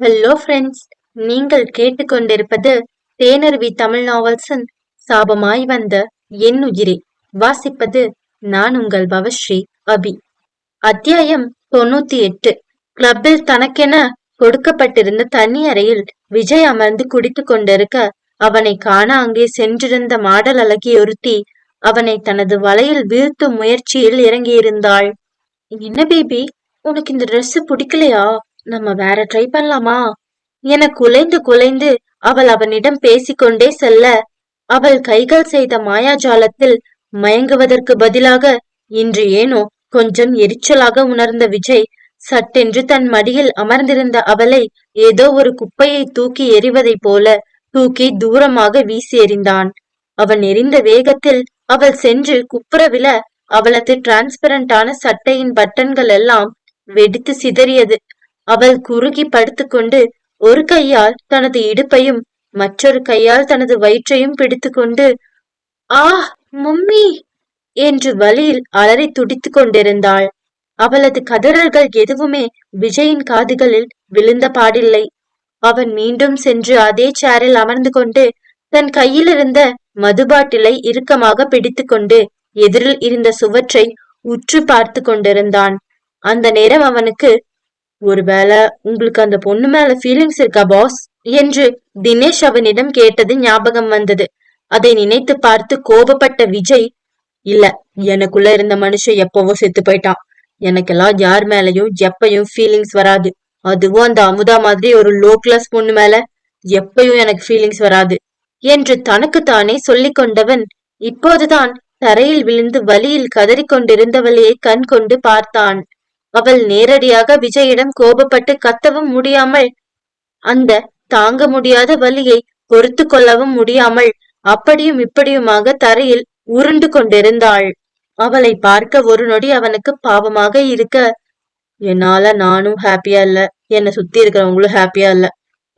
Hello friends நீங்கள் கேட்டுக்கொண்டிருப்பது தேனருவி தமிழ் நாவல்ஸின் சாபமாய் வந்த என் உயிரே. வாசிப்பது நான் உங்கள் பவஸ்ரீ அபி. அத்தியாயம் தொண்ணூத்தி எட்டு கிளப்பில் தனக்கென கொடுக்கப்பட்டிருந்த தனி அறையில் விஜய் அமர்ந்து குடித்து கொண்டிருக்க அவனை காண அங்கே சென்றிருந்த மாடல் அழகி ஒருத்தி அவனை தனது வலையில் வீழ்த்தும் முயற்சியில் இறங்கியிருந்தாள். என்ன பேபி? உனக்கு இந்த ட்ரெஸ் பிடிக்கலையா? நம்ம வேற ட்ரை பண்ணலாமா? என குலைந்து குலைந்து அவள் அவனிடம் பேசிக்கொண்டே செல்ல அவள் கைகள் செய்த மாயாஜாலத்தில் மயங்குவதற்கு பதிலாக இன்று ஏனோ கொஞ்சம் எரிச்சலாக உணர்ந்த விஜய் சட்டென்று தன் மடியில் அமர்ந்திருந்த அவளை ஏதோ ஒரு குப்பையை தூக்கி எறிவதைப் போல தூக்கி தூரமாக வீசி எறிந்தான். அவன் எரிந்த வேகத்தில் அவள் சென்று குப்புறவில அவளது டிரான்ஸ்பரண்டான சட்டையின் பட்டன்கள் எல்லாம் வெடித்து சிதறியது. அவள் குறுகி படுத்துக்கொண்டு ஒரு கையால் தனது இடுப்பையும் மற்றொரு கையால் தனது வயிற்றையும் பிடித்துக்கொண்டு ஆ மம்மி! என்று வழியில் அலறி துடித்துக் கொண்டிருந்தாள். அவளது கதறல்கள் எதுவுமே விஜயின் காதுகளில் விழுந்த பாடில்லை. அவன் மீண்டும் சென்று அதே சேரில் அமர்ந்து கொண்டு தன் கையில் இருந்த மதுபாட்டிலை இறுக்கமாக பிடித்துக்கொண்டு எதிரில் இருந்த சுவற்றை உற்று பார்த்து கொண்டிருந்தான். அந்த நேரம் அவனுக்கு ஒருவேளை உங்களுக்கு அந்த பொண்ணு மேல ஃபீலிங்ஸ் இருக்கா பாஸ் என்று தினேஷ் அவனிடம் கேட்டது ஞாபகம் வந்தது. அதை நினைத்து பார்த்து கோபப்பட்ட விஜய் இல்ல எனக்குள்ள இருந்த மனுஷன் எப்பவோ செத்து போயிட்டான். எனக்கெல்லாம் யார் மேலயும் எப்பயும் ஃபீலிங்ஸ் வராது. அதுவும் அந்த அமுதா மாதிரி ஒரு லோ கிளாஸ் பொண்ணு மேல எப்பயும் எனக்கு ஃபீலிங்ஸ் வராது என்று தனக்குத்தானே சொல்லிக் கொண்டவன் இப்போதுதான் தரையில் விழுந்து வலியில் கதறிக்கொண்டிருந்தவளையே கண் கொண்டு பார்த்தான். அவள் நேரடியாக விஜயிடம் கோபப்பட்டு கத்தவும் முடியாமல் அந்த தாங்க முடியாத வலியை பொறுத்து கொள்ளவும் முடியாமல் அப்படியும் இப்படியுமாக தரையில் உருண்டு கொண்டிருந்தாள். அவளை பார்க்க ஒரு நொடி அவனுக்கு பாவமாக இருக்க என்னால நானும் ஹாப்பியா இல்ல. என்னை சுத்தி இருக்கிறவங்களும் ஹாப்பியா இல்ல.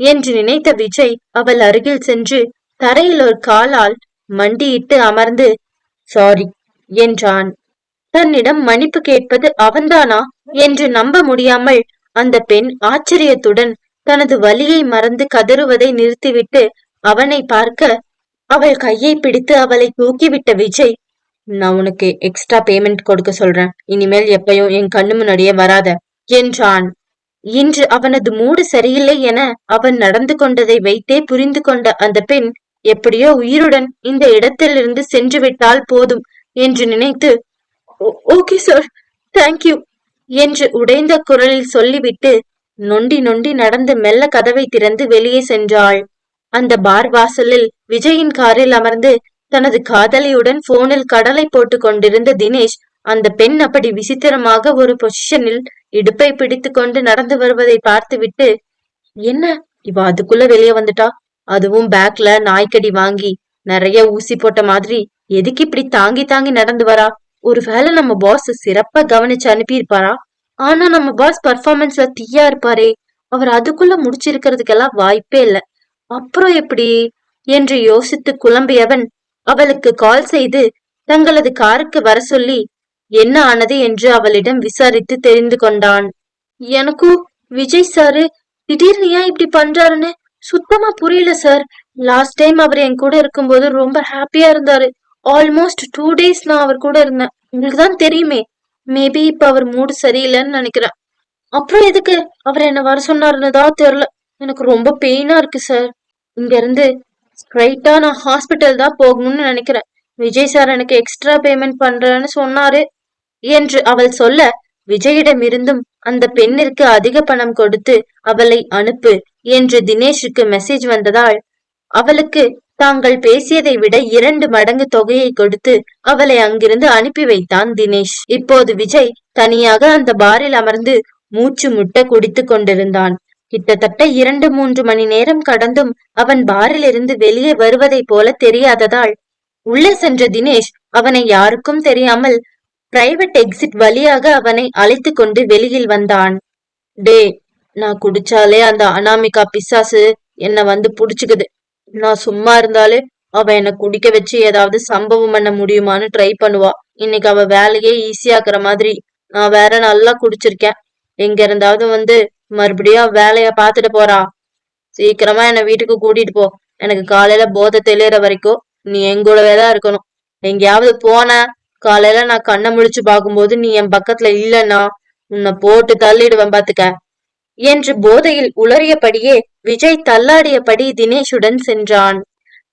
என்று நினைத்த விஜய் அவள் அருகில் சென்று தரையில் ஒரு காலால் மண்டியிட்டு அமர்ந்து சாரி என்றான். தன்னிடம் மன்னிப்பு கேட்பது அவன்தானா? என்று நம்ப முடியாமல் அந்த பெண் ஆச்சரியத்துடன் தனது வலியை மறந்து கதறுவதை நிறுத்திவிட்டு அவனை பார்க்க அவள் கையை பிடித்து அவளை தூக்கிவிட்ட விஜய் நான் உனக்கு எக்ஸ்ட்ரா பேமெண்ட் கொடுக்க சொல்றேன். இனிமேல் எப்பயும் என் கண்ணு முன்னாடியே வராத என்றான். இன்று அவனது மூடு சரியில்லை என அவன் நடந்து கொண்டதை வைத்தே புரிந்து கொண்ட அந்த பெண் எப்படியோ உயிருடன் இந்த இடத்திலிருந்து சென்று விட்டால் போதும் என்று நினைத்து ஓகே சார் தேங்க்யூ என்று உடைந்த குரலில் சொல்லிவிட்டு நொண்டி நொண்டி நடந்து மெல்ல கதவை திறந்து வெளியே சென்றாள். அந்த பார் வாசலில் விஜயின் காரில் அமர்ந்து தனது காதலியுடன் போனில் கடலை போட்டு கொண்டிருந்த தினேஷ் அந்த பெண் அப்படி விசித்திரமாக ஒரு பொசிஷனில் இடுப்பை பிடித்து கொண்டு நடந்து வருவதை பார்த்துவிட்டு என்ன? இவ அதுக்குள்ள வெளியே வந்துட்டா? அதுவும் பேக்ல நாய்க்கடி வாங்கி நிறைய ஊசி போட்ட மாதிரி எதுக்கு இப்படி தாங்கி தாங்கி நடந்து வரா? ஒருவேளை நம்ம பாஸ் சிறப்பா கவனிச்சு அனுப்பியிருப்பாரா? ஆனா நம்ம பாஸ் பர்ஃபார்மன்ஸ்ல தீயா இருப்பாரே. அவர் அதுக்குள்ள முடிச்சிருக்கிறதுக்கெல்லாம் வாய்ப்பே இல்லை. அப்புறம் எப்படி? என்று யோசித்து குழம்பியவன் அவளுக்கு கால் செய்து தங்களது காருக்கு வர சொல்லி என்ன ஆனது? என்று அவளிடம் விசாரித்து தெரிந்து கொண்டான். எனக்கும் விஜய் சாரு திடீர்னு ஏன் இப்படி பண்றாருன்னு சுத்தமா புரியல சார் லாஸ்ட் டைம் அவர் என் கூட இருக்கும்போது ரொம்ப ஹாப்பியா இருந்தாரு. ஆல்மோஸ்ட் டூ டேஸ் நான் அவர் கூட இருந்தேன். உங்களுக்கு தான் தெரியுமே. மேபி இப்ப அவர் மூடு சரியில்லைன்னு நினைக்கிறேன். அப்புறம் எதுக்கு? அவர் என்ன வர சொன்னாருன்னு தான் தெரியல. எனக்கு ரொம்ப பெயினா இருக்கு சார் இங்க இருந்து ஸ்ட்ரைட்டா நான் ஹாஸ்பிட்டல் தான் போகணும்னு நினைக்கிறேன். விஜய் சார் எனக்கு எக்ஸ்ட்ரா பேமெண்ட் பண்றேன்னு சொன்னாரு. என்று அவள் சொல்ல விஜயிடமிருந்தும் அந்த பெண்ணிற்கு அதிக பணம் கொடுத்து அவளை அனுப்பு என்று தினேஷுக்கு மெசேஜ் வந்ததால் அவளுக்கு தாங்கள் பேசியதை விட இரண்டு மடங்கு தொகையை கொடுத்து அவளை அங்கிருந்து அனுப்பி வைத்தான் தினேஷ். இப்போது விஜய் தனியாக அந்த பாரில் அமர்ந்து மூச்சு முட்ட குடித்துக் கொண்டிருந்தான். கிட்டத்தட்ட இரண்டு மூன்று மணி நேரம் கடந்தும் அவன் பாரில் இருந்து வெளியே வருவதைப் போல தெரியாததால் உள்ளே சென்ற தினேஷ் அவனை யாருக்கும் தெரியாமல் பிரைவேட் எக்ஸிட் வழியாக அவனை அழைத்து கொண்டு வெளியில் வந்தான். டே நான் குடிச்சாலே அந்த அனாமிகா பிசாசு என்ன வந்து புடிச்சுக்குது. நான் சும்மா இருந்தாலே அவ என்ன குடிக்க வச்சு ஏதாவது சம்பவம் பண்ண முடியுமான்னு ட்ரை பண்ணுவா. இன்னைக்கு அவ வேலையே ஈஸியாக்குற மாதிரி. நான் வேற நல்லா குடிச்சிருக்கேன். எங்க இருந்தாவது வந்து மறுபடியும் வேலைய பாத்துட்டு போறா. சீக்கிரமா என்னை வீட்டுக்கு கூட்டிட்டு போ. எனக்கு காலையில போதை தெளியற வரைக்கும் நீ எங்கூடவே தான் இருக்கணும். எங்கேயாவது போன காலையில நான் கண்ணை முழிச்சு பார்க்கும்போது நீ என் பக்கத்துல இல்லைன்னா உன்னை போட்டு தள்ளிடுவேன் பாத்துக்க. என்று போதையில் உளறியபடியே விஜய் தள்ளாடியபடி தினேஷுடன் சென்றான்.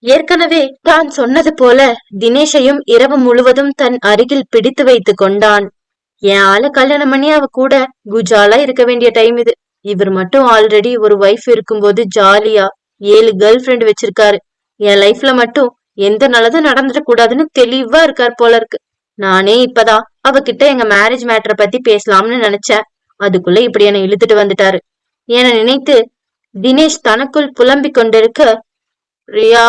ஏற்கனவே தான் சொன்னது போல தினேஷையும் இரவு முழுவதும் தன் அருகில் பிடித்து வைத்துக் கொண்டான். என் ஆள கல்யாணம் பண்ணி அவ கூட குஜாலா இருக்க வேண்டிய டைம் இது. இவர் மட்டும் ஆல்ரெடி ஒரு ஒய்ஃப் இருக்கும்போது ஜாலியா ஏழு கேர்ள் ஃப்ரெண்ட் வச்சிருக்காரு. என் லைஃப்ல மட்டும் எந்த நல்லதும் நடந்துட கூடாதுன்னு தெளிவா இருக்கார் போல இருக்கு. நானே இப்பதான் அவகிட்ட எங்க மேரேஜ் மேட்டரை பத்தி பேசலாம்னு நினைச்சேன். அதுக்குள்ள இப்படி என்னை இழுத்துட்டு வந்துட்டாரு. என நினைத்து தினேஷ் தனக்குள் புலம்பிக் கொண்டிருக்க ரியா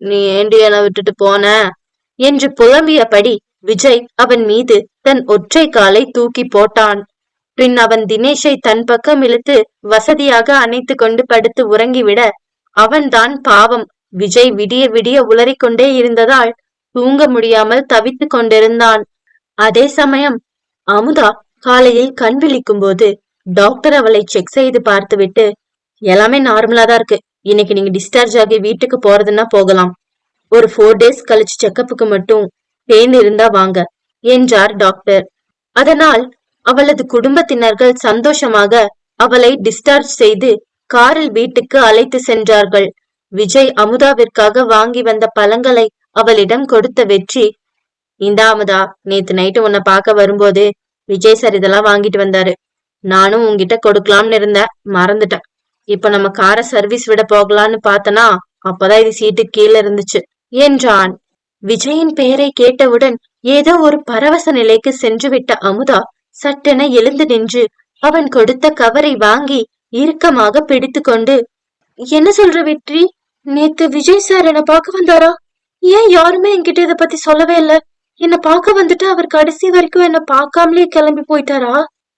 நீ ஏண்டி என விட்டுட்டு போன? என்று புலம்பியபடி விஜய் அவன் மீது தன் ஒற்றை காலை தூக்கி போட்டான். பின் அவன் தினேஷை தன் பக்கம் இழுத்து வசதியாக அணைத்து கொண்டு படுத்து உறங்கிவிட அவன்தான் பாவம். விஜய் விடிய விடிய உளறிக்கொண்டே இருந்ததால் தூங்க முடியாமல் தவித்துக் கொண்டிருந்தான். அதே சமயம் அமுதா காலையில் கண் விழிக்கும் போது டாக்டர் அவளை செக் செய்து பார்த்துவிட்டு எல்லாமே நார்மலா தான் இருக்கு. இன்னைக்கு நீங்க டிஸ்சார்ஜ் ஆகி வீட்டுக்கு போறதுன்னா போகலாம். ஒரு ஃபோர் டேஸ் கழிச்சு செக்கப்புக்கு மட்டும் பெயின் இருந்தா வாங்க என்றார் டாக்டர் அதனால் அவளது குடும்பத்தினர்கள் சந்தோஷமாக அவளை டிஸ்சார்ஜ் செய்து காரில் வீட்டுக்கு அழைத்து சென்றார்கள். விஜய் அமுதாவிற்காக வாங்கி வந்த பழங்களை அவளிடம் கொடுத்த வெற்றி இந்தா அமுதா நேத்து நைட்டு உன்னை பார்க்க வரும்போது விஜய் சார் இதெல்லாம் வாங்கிட்டு வந்தாரு. நானும் உன்கிட்ட கொடுக்கலாம்னு இருந்தேன். மறந்துட்டேன். இப்ப நம்ம காரை சர்வீஸ் விட போகலான்னு பார்த்தனா அப்பதான் இது சீட்டு கீழே இருந்துச்சு. என்றான். விஜயின் பெயரை கேட்டவுடன் ஏதோ ஒரு பரவச நிலைக்கு சென்று விட்ட அமுதா சட்டென எழுந்து நின்று அவன் கொடுத்த கவரை வாங்கி இறுக்கமாக பிடித்து கொண்டு என்ன சொல்ற வெற்றி? நேத்து விஜய் சார் என்ன பார்க்க வந்தாரா? ஏன் யாருமே என்கிட்ட இத பத்தி சொல்லவே இல்ல? என்ன பார்க்க வந்துட்டு அவர் கடைசி வரைக்கும் என்ன பார்க்காமலே கிளம்பி போயிட்டாரா?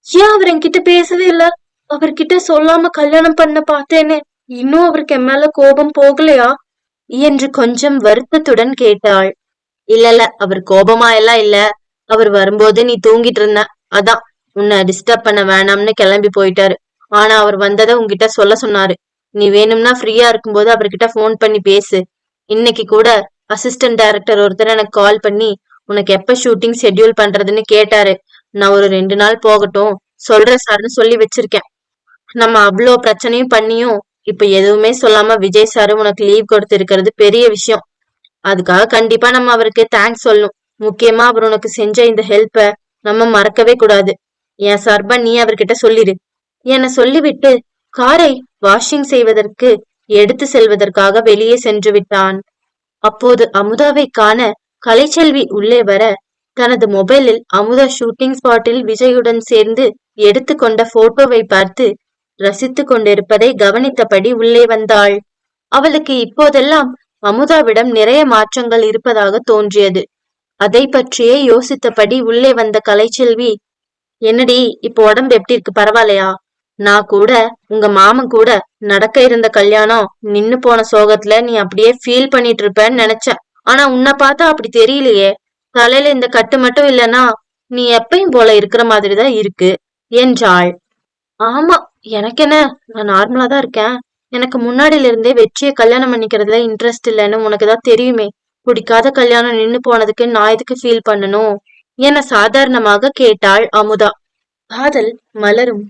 ஏன் அவர் என்கிட்ட பேசவே இல்ல? அவர்கிட்ட சொல்லாம கல்யாணம் பண்ண பார்த்தேனே. இன்னும் அவருக்கு என் மேல கோபம் போகலையா? என்று கொஞ்சம் வருத்தத்துடன் கேட்டாள். இல்ல இல்ல அவர் கோபமா எல்லாம் இல்ல. அவர் வரும்போது நீ தூங்கிட்டு இருந்த. அதான் உன்னை டிஸ்டர்ப் பண்ண வேணாம்னு கிளம்பி போயிட்டாரு. ஆனா அவர் வந்ததை உன்கிட்ட சொல்ல சொன்னாரு. நீ வேணும்னா ஃப்ரீயா இருக்கும்போது அவர்கிட்ட ஃபோன் பண்ணி பேசு. இன்னைக்கு கூட அசிஸ்டன்ட் டைரக்டர் ஒருத்தர் எனக்கு கால் பண்ணி உனக்கு எப்ப ஷூட்டிங் ஷெட்யூல் பண்றதுன்னு கேட்டாரு. நான் ஒரு ரெண்டு நாள் போகட்டும் சொல்றேன் சார்னு சொல்லி வச்சிருக்கேன். நம்ம அவ்வளோ பிரச்சனையும் பண்ணியும் இப்ப எதுவுமே சொல்லாம விஜய் சாரு உனக்கு லீவ் கொடுத்து இருக்கிறது பெரிய விஷயம். அதுக்காக கண்டிப்பா நம்ம அவருக்கு தேங்க்ஸ் சொல்லணும். முக்கியமா அவர் உனக்கு செஞ்ச இந்த ஹெல்ப்ப நம்ம மறக்கவே கூடாது. என் சார்பா நீ அவர்கிட்ட சொல்லிடு என சொல்லிவிட்டு காரை வாஷிங் செய்வதற்கு எடுத்து செல்வதற்காக வெளியே சென்று விட்டான். அப்போது அமுதாவை காண கலைச்செல்வி உள்ளே வர தனது மொபைலில் அமுதா ஷூட்டிங் ஸ்பாட்டில் விஜயுடன் சேர்ந்து எடுத்துக்கொண்ட போட்டோவை பார்த்து ரசித்து கொண்டிருப்பதை கவனித்தபடி உள்ளே வந்தாள். அவளுக்கு இப்போதெல்லாம் அமுதாவிடம் நிறைய மாற்றங்கள் இருப்பதாக தோன்றியது. அதை பற்றியே யோசித்தபடி உள்ளே வந்த கலைச்செல்வி என்னடி இப்ப உடம்பு எப்படி இருக்கு? பரவாயில்லையா? நான் கூட உங்க மாமன் கூட நடக்க இருந்த கல்யாணம் நின்னு போன சோகத்துல நீ அப்படியே ஃபீல் பண்ணிட்டு இருப்பேன்னு நினைச்சேன். ஆனா உன்னை பார்த்தா அப்படி தெரியலையே. தலையில இந்த கட்டு மட்டும் இல்லைன்னா நீ எப்பயும் போல இருக்கிற மாதிரிதான் இருக்கு என்றாள். ஆமா எனக்கு என்ன? நான் நார்மலா தான் இருக்கேன். எனக்கு முன்னாடில இருந்தே வெற்றியை கல்யாணம் பண்ணிக்கிறதுல இன்ட்ரெஸ்ட் இல்லைன்னு உனக்கு தான் தெரியுமே. பிடிக்காத கல்யாணம் நின்னு போனதுக்கு நான் எதுக்கு ஃபீல் பண்ணணும்? என சாதாரணமாக கேட்டாள் அமுதா. காதல் மலரும்.